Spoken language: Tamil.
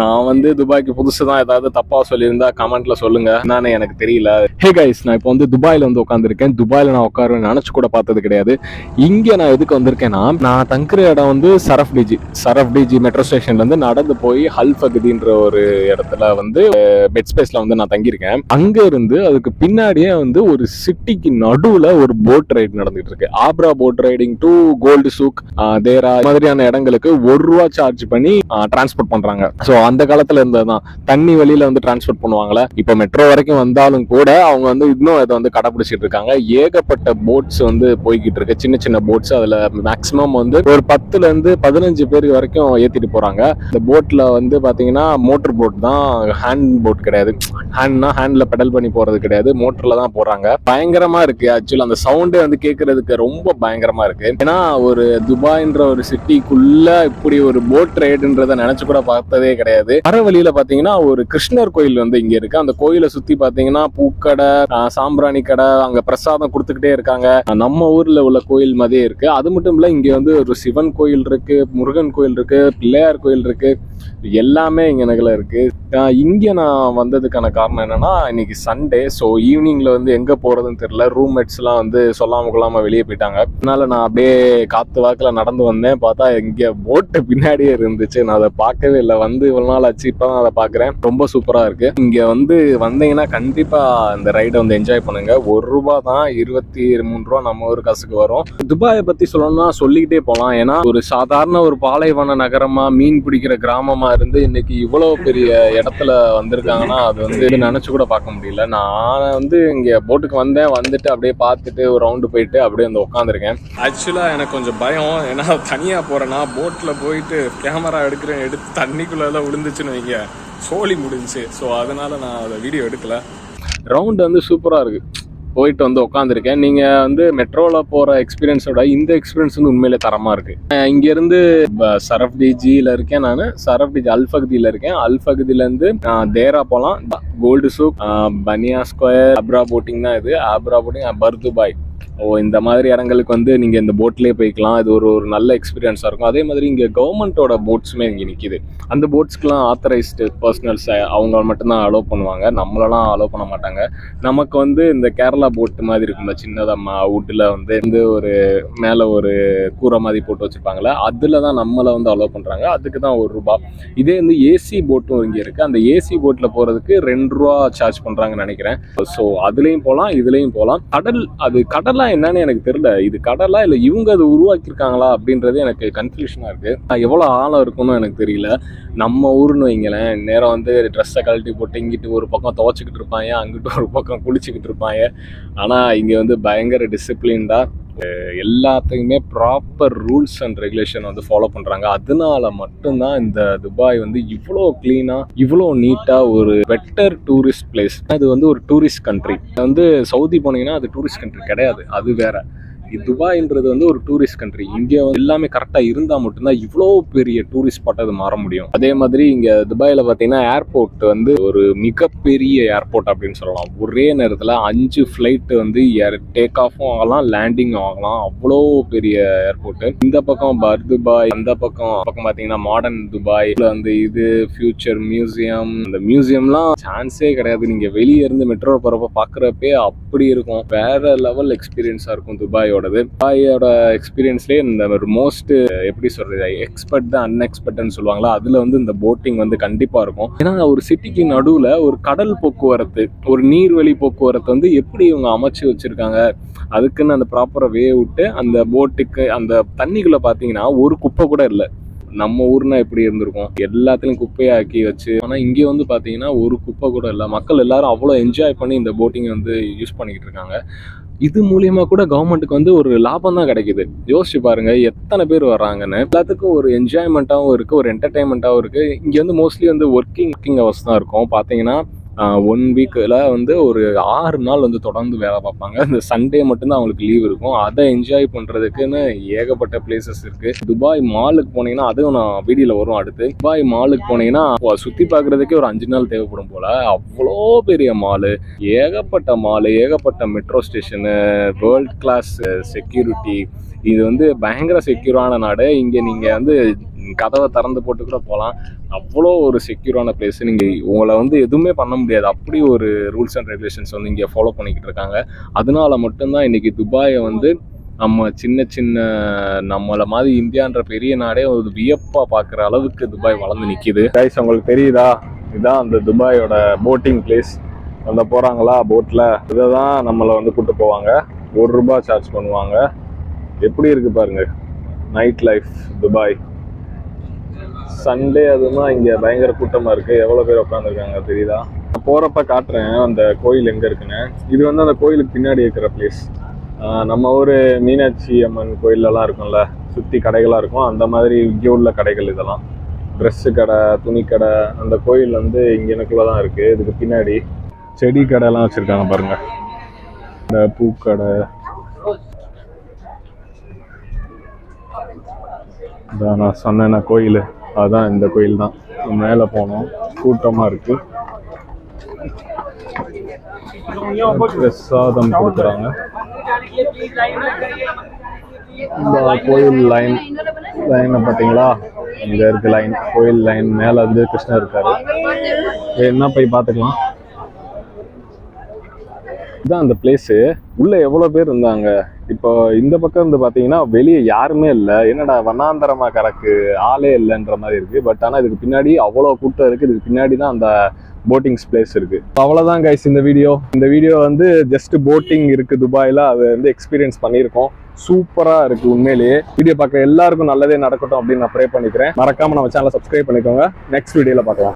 நான் வந்து துபாய்க்கு புதுசு தான் ஏதாவது தப்பா சொல்லியிருந்தா கமெண்ட்ல சொல்லுங்க. என்னன்னு எனக்கு தெரியல. ஹே கைஸ் நான் இப்போ வந்து துபாயில வந்து உட்காந்துருக்கேன் துபாயில நான் உட்காருவேன் நினைச்சு கூட பார்த்தது கிடையாது. இங்க நான் எதுக்கு வந்திருக்கேன்னா நான் தங்குற இடம் வந்து Sharaf DG. Sharaf DG metro ஸ்டேஷன்ல இருந்து நடந்து போய் ஹல்ஃபகுதின்ற ஒரு இடத்துல வந்து பெட் ஸ்பேஸ்ல வந்து நான் தங்கியிருக்கேன். அங்க இருந்து அதுக்கு பின்னாடியே வந்து ஒரு சிட்டிக்கு நடுவுல ஒரு போட் ரைடு நடந்துட்டு இருக்கு. Abra boat riding to Gold Souk Deira மாதிரியான இடங்களுக்கு ஒரு ரூபா சார்ஜ் பண்ணி டிரான்ஸ்போர்ட் பண்றாங்க. ஸோ அந்த காலத்துல இருந்ததுதான். தண்ணி வழியில வந்து டிரான்ஸ்போர்ட் பண்ணுவாங்களே இப்போ மெட்ரோ வரைக்கும் வந்தாலும் கூட அவங்க வந்து இன்னும் அதை வந்து கடைபிடிச்சிட்டு இருக்காங்க. ஏகப்பட்ட போட்ஸ் வந்து போய்கிட்டு இருக்கு. சின்ன சின்ன போட்ஸ் அதுல மேக்சிமம் வந்து ஒரு பத்துல இருந்து பதினஞ்சு பேர் வரைக்கும் ஏத்திட்டு போறாங்க. இந்த போட்ல வந்து பாத்தீங்கன்னா மோட்டர் போட் தான் ஹேண்ட் போட் கிடையாது. ஹேண்ட்னா ஹேண்ட்ல பெடல் பண்ணி போறது கிடையாது. மோட்டர்ல தான் போறாங்க. பயங்கரமா இருக்கு. ஆக்சுவலா அந்த சவுண்டே வந்து கேட்கறதுக்கு ரொம்ப பயங்கரமா இருக்கு. ஏன்னா ஒரு துபாய்ன்ற ஒரு சிட்டிக்குள்ள இப்படி ஒரு போட் ரைடுன்றத நினைச்சு கூட பார்த்ததே கிடையாது. வர வழியில பாத்தீங்கன்னா ஒரு கிருஷ்ணர் கோயில் வந்து இங்க இருக்கு. அந்த கோயிலை சுத்தி பாத்தீங்கன்னா பூக்கடை சாம்பிராணி கடை அங்க பிரசாதம் கொடுத்துக்கிட்டே இருக்காங்க. நம்ம ஊர்ல உள்ள கோயில் மாதிரியே இருக்கு. அது மட்டும் இல்ல இங்க வந்து ஒரு சிவன் கோயில் இருக்கு முருகன் கோயில் இருக்கு பிள்ளையார் கோயில் இருக்கு. எல்லாமே இங்கே நகல இருக்குது இங்கே நான் வந்ததுக்கான காரணம் என்னன்னா இன்னைக்கு சண்டே ஸோ ஈவினிங்கில் வந்து எங்கே போகிறதுன்னு தெரில ரூம்மேட்ஸ்லாம் வந்து சொல்லாமல் கொள்ளாமல் வெளியே போயிட்டாங்க. அதனால் நான் அப்படியே காற்று வாக்கில் நடந்து வந்தேன். பார்த்தா இங்கே போட்டு பின்னாடியே இருந்துச்சு. நான் அதை பார்க்கவே இல்லை. வந்து இவ்வளோ நாள் ஆச்சு. இப்போ தான் அதை பார்க்குறேன். ரொம்ப சூப்பராக இருக்கு. இங்கே வந்து வந்தீங்கன்னா கண்டிப்பாக இந்த ரைடை வந்து என்ஜாய் பண்ணுங்கள் ஒரு ரூபா தான் இருபத்தி மூணு ரூபா நம்ம ஒரு காசுக்கு வரும். துபாயை பற்றி சொல்லணும்னா சொல்லிக்கிட்டே போகலாம் ஏன்னா ஒரு சாதாரண ஒரு பாலைவன நகரமாக மீன் பிடிக்கிற கிராமம் இருந்து இன்னைக்கு இவ்வளவு பெரிய இடத்துல வந்திருக்காங்கன்னா அது வந்து நினைச்சு கூட பார்க்க முடியல. நான் வந்து இங்க போட்டுக்கு வந்தேன் வந்துட்டு அப்படியே பார்த்துட்டு ஒரு ரவுண்டு போயிட்டு அப்படியே வந்து உட்காந்துருக்கேன் ஆக்சுவலா எனக்கு கொஞ்சம் பயம். ஏன்னா தனியா போறேன்னா போட்ல போயிட்டு கேமரா எடுக்கிறேன் எடுத்து தண்ணிக்குள்ள எல்லாம் விழுந்துச்சுன்னு வைங்க. சோலி முடிஞ்சுச்சு ஸோ அதனால நான் அதை வீடியோ எடுக்கல. ரவுண்ட் வந்து சூப்பரா இருக்கு. போயிட்டு வந்து உட்காந்துருக்கேன் நீங்கள் வந்து மெட்ரோவில் போகிற எக்ஸ்பீரியன்ஸோட இந்த எக்ஸ்பீரியன்ஸ் வந்து உண்மையிலே தரமாக இருக்கு. இங்கேருந்து இங்க சரஃப் டிஜில இருக்கேன் நான். சரஃப் டிஜி அல்ஃபகதியில இருக்கேன். அல்ஃபகதியில இருந்து தேரா போகலாம் Gold Souk Baniyas square Abra boating தான் இது. அப்ரா போட்டிங் பர்துபாய் ஓ இந்த மாதிரி இடங்களுக்கு வந்து நீங்கள் இந்த போட்லேயே போய்க்கலாம். இது ஒரு ஒரு நல்ல எக்ஸ்பீரியன்ஸாக இருக்கும். அதே மாதிரி இங்கே கவர்மெண்ட்டோட போட்ஸுமே இங்கே நிற்கிது அந்த போட்ஸ்க்கெலாம் ஆத்தரைஸ்டு பர்சனல்ஸ் அவங்க மட்டும்தான் அலோவ் பண்ணுவாங்க. நம்மளெல்லாம் அலோவ் பண்ண மாட்டாங்க. நமக்கு வந்து இந்த கேரளா போட் மாதிரி இருக்கும்ல சின்னதாக வுட்டில் வந்து வந்து ஒரு மேலே ஒரு கூரை மாதிரி போட்டு வச்சுருப்பாங்களே அதில் தான் நம்மளை வந்து அலோவ் பண்ணுறாங்க அதுக்கு தான் ஒரு ரூபா. இதே வந்து ஏசி போட்டும் இங்கே இருக்குது அந்த ஏசி போட்டில் போகிறதுக்கு ரெண்டு ரூபா சார்ஜ் பண்ணுறாங்கன்னு நினைக்கிறேன். ஸோ அதுலேயும் போகலாம் இதுலேயும் போகலாம் கடல் அது கடல் என்னன்னு எனக்கு தெரியல. இது கடலா இல்லை இவங்க அது உருவாக்கியிருக்காங்களா அப்படின்றது எனக்கு கன்ஃபியூஷனாக இருக்குது எவ்வளோ ஆழம் இருக்குன்னு எனக்கு தெரியல. நம்ம ஊர்னு வைங்களேன் நேரம் வந்து ட்ரெஸ்ஸை கழட்டி போட்டு இங்கிட்டு ஒரு பக்கம் துவச்சிக்கிட்டு இருப்பாங்க அங்கிட்டு ஒரு பக்கம் குளிச்சுக்கிட்டு இருப்பாங்க. ஆனால் இங்கே வந்து பயங்கர டிசிப்ளின்டாக எல்லாத்துக்குமே ப்ராப்பர் ரூல்ஸ் அண்ட் ரெகுலேஷன் வந்து ஃபாலோ பண்ணுறாங்க அதனால மட்டும்தான் இந்த துபாய் வந்து இவ்வளோ க்ளீனாக இவ்வளோ நீட்டாக ஒரு பெட்டர் டூரிஸ்ட் பிளேஸ் அது வந்து ஒரு டூரிஸ்ட் கண்ட்ரி வந்து சவுதி போனீங்கன்னா அது டூரிஸ்ட் கண்ட்ரி கிடையாது. அது வேற. துபாய்ன்றது வந்து ஒரு டூரிஸ்ட் கண்ட்ரி இங்கே வந்து எல்லாமே கரெக்டாக இருந்தால் மட்டும்தான் இவ்வளோ பெரிய டூரிஸ்ட் ஸ்பாட் அது மாற முடியும். அதே மாதிரி இங்கே துபாயில் பார்த்தீங்கன்னா ஏர்போர்ட் வந்து ஒரு மிகப்பெரிய ஏர்போர்ட் அப்படின்னு சொல்லலாம். ஒரே நேரத்தில் அஞ்சு ஃப்ளைட்டு வந்து டேக் ஆஃபும் ஆகலாம் லேண்டிங்கும் ஆகலாம். அவ்வளோ பெரிய ஏர்போர்ட் இந்த பக்கம் பர் துபாய் அந்த பக்கம் பக்கம் பார்த்தீங்கன்னா மாடர்ன் துபாய். வந்து இது ஃபியூச்சர் மியூசியம் இந்த மியூசியம்லாம் சான்ஸே கிடையாது. நீங்கள் வெளியே இருந்து மெட்ரோ போகிறப்ப பார்க்குறப்பே அப்படி இருக்கும். வேற லெவல் எக்ஸ்பீரியன்ஸாக இருக்கும் துபாயோட. துபாயோடது துபாயோட எக்ஸ்பீரியன்ஸ்லேயே இந்த ஒரு மோஸ்ட் எப்படி சொல்றது எக்ஸ்பர்ட் தான் அன்எக்ஸ்பர்ட்னு சொல்லுவாங்களா அதில் வந்து இந்த போட்டிங் வந்து கண்டிப்பாக இருக்கும். ஏன்னா ஒரு சிட்டிக்கு நடுவில் ஒரு கடல் போக்குவரத்து ஒரு நீர்வழி போக்குவரத்து வந்து எப்படி இவங்க அமைச்சு வச்சிருக்காங்க அதுக்குன்னு அந்த ப்ராப்பராக வே விட்டு அந்த போட்டுக்கு அந்த தண்ணிக்குள்ளே பார்த்தீங்கன்னா ஒரு குப்பை கூட இல்லை. நம்ம ஊர்னா எப்படி இருந்திருக்கும்? எல்லாத்துலயும் குப்பையாக்கி வச்சு ஆனா இங்க வந்து பாத்தீங்கன்னா ஒரு குப்பை கூட இல்லை. மக்கள் எல்லாரும் அவ்வளோ என்ஜாய் பண்ணி இந்த போட்டிங் வந்து யூஸ் பண்ணிக்கிட்டு இருக்காங்க. இது மூலியமா கூட கவர்மெண்ட்டுக்கு வந்து ஒரு லாபம் தான் கிடைக்குது. யோசிச்சு பாருங்க எத்தனை பேர் வர்றாங்கன்னு. எல்லாத்துக்கும் ஒரு என்ஜாய்மெண்ட்டாகவும் இருக்கு ஒரு என்டர்டைன்மெண்ட்டாகவும் இருக்கு. இங்க வந்து மோஸ்ட்லி வந்து ஒர்க்கிங் ஒர்க்கிங் ஹவர்ஸ் தான் இருக்கும். பாத்தீங்கன்னா ஒன் வீக்கில் வந்து ஒரு ஆறு நாள் வந்து தொடர்ந்து வேலை பார்ப்பாங்க. இந்த சண்டே மட்டும்தான் அவங்களுக்கு லீவ் இருக்கும். அதை என்ஜாய் பண்ணுறதுக்குன்னு ஏகப்பட்ட பிளேசஸ் இருக்குது துபாய் மாலுக்கு போனீங்கன்னா அதுவும் நான் வீடியோவில் வரும் அடுத்து. துபாய் மாலுக்கு போனீங்கன்னா சுற்றி பார்க்குறதுக்கே ஒரு அஞ்சு நாள் தேவைப்படும் போல். அவ்வளோ பெரிய மாலு ஏகப்பட்ட மாலு ஏகப்பட்ட metro station world class security இது வந்து பயங்கர செக்யூரான நாடு. இங்கே நீங்கள் வந்து கதவை திறந்து போட்டு கூட போகலாம் அவ்வளோ ஒரு செக்யூரான பிளேஸ் நீங்கள் உங்களை வந்து எதுவுமே பண்ண முடியாது. அப்படி ஒரு ரூல்ஸ் அண்ட் ரெகுலேஷன்ஸ் வந்து இங்கே ஃபாலோ பண்ணிக்கிட்டு இருக்காங்க. அதனால மட்டும்தான் இன்றைக்கி துபாயை வந்து நம்ம சின்ன சின்ன நம்மளை மாதிரி இந்தியான்ற பெரிய நாடே ஒரு வியப்பாக பார்க்குற அளவுக்கு துபாய் வளர்ந்து நிற்கிது கைஸ் உங்களுக்கு தெரியுதா? இதுதான் அந்த துபாயோட போட்டிங் பிளேஸ் அந்த போகிறாங்களா போட்டில் இதை தான் நம்மளை வந்து கூப்பிட்டு போவாங்க. ஒரு ரூபாய் சார்ஜ் பண்ணுவாங்க. எப்படி இருக்கு பாருங்க. நைட் லைஃப் துபாய் சண்டே அதுமா இங்கே பயங்கர கூட்டமாக இருக்குது எவ்வளோ பேர் உட்காந்துருக்காங்க தெரியுதா? நான் போகிறப்ப காட்டுறேன். அந்த கோயில் எங்கே இருக்குன்னு. இது வந்து அந்த கோயிலுக்கு பின்னாடி இருக்கிற பிளேஸ் நம்ம ஊர் மீனாட்சி அம்மன் கோயிலெல்லாம் இருக்கும்ல. சுற்றி கடைகளாக இருக்கும். அந்த மாதிரி இங்கே உள்ள கடைகள் இதெல்லாம். ட்ரெஸ்ஸு கடை துணி கடை அந்த கோயில் வந்து இங்கே எனக்குள்ள தான் இருக்குது இதுக்கு பின்னாடி செடி கடைலாம் வச்சுருக்காங்க பாருங்கள் இந்த பூக்கடை இதான் நான் சொன்னேன்னா கோயில். அதுதான் இந்த கோயில் தான். மேலே போனோம். கூட்டமாக இருக்கு. பிரசாதம் கொடுக்குறாங்க. இந்த கோயில் லைன் லைனை பார்த்தீங்களா? இங்கே இருக்கு லைன் கோயில் லைன் மேலே வந்து கிருஷ்ணர் இருக்காரு. என்ன போய் பார்த்துக்கலாம். இதுதான் அந்த பிளேஸு உள்ளே எவ்வளோ பேர் இருந்தாங்க? இப்போ இந்த பக்கம் இருந்து பார்த்தீங்கன்னா வெளியே யாருமே இல்லை. என்னடா வண்ணாந்தரமா கறக்கு ஆளே இல்லைன்ற மாதிரி இருக்கு. பட் ஆனால் இதுக்கு பின்னாடி அவ்வளோ கூட்டம் இருக்கு. இதுக்கு பின்னாடி தான் அந்த போட்டிங்ஸ் பிளேஸ் இருக்கு. அவ்வளோதான் கைஸ் இந்த வீடியோ இந்த வீடியோ வந்து ஜஸ்ட் போட்டிங் இருக்கு துபாயில். அதை வந்து எக்ஸ்பீரியன்ஸ் பண்ணியிருக்கோம். சூப்பராக இருக்கு உண்மையிலேயே. வீடியோ பார்க்க எல்லாருக்கும் நல்லதே நடக்கட்டும் அப்படின்னு நான் ப்ரே பண்ணிக்கிறேன். மறக்காம நம்ம சேனலை சப்ஸ்கிரைப் பண்ணிக்கோங்க. நெக்ஸ்ட் வீடியோவில் பார்க்கலாம்.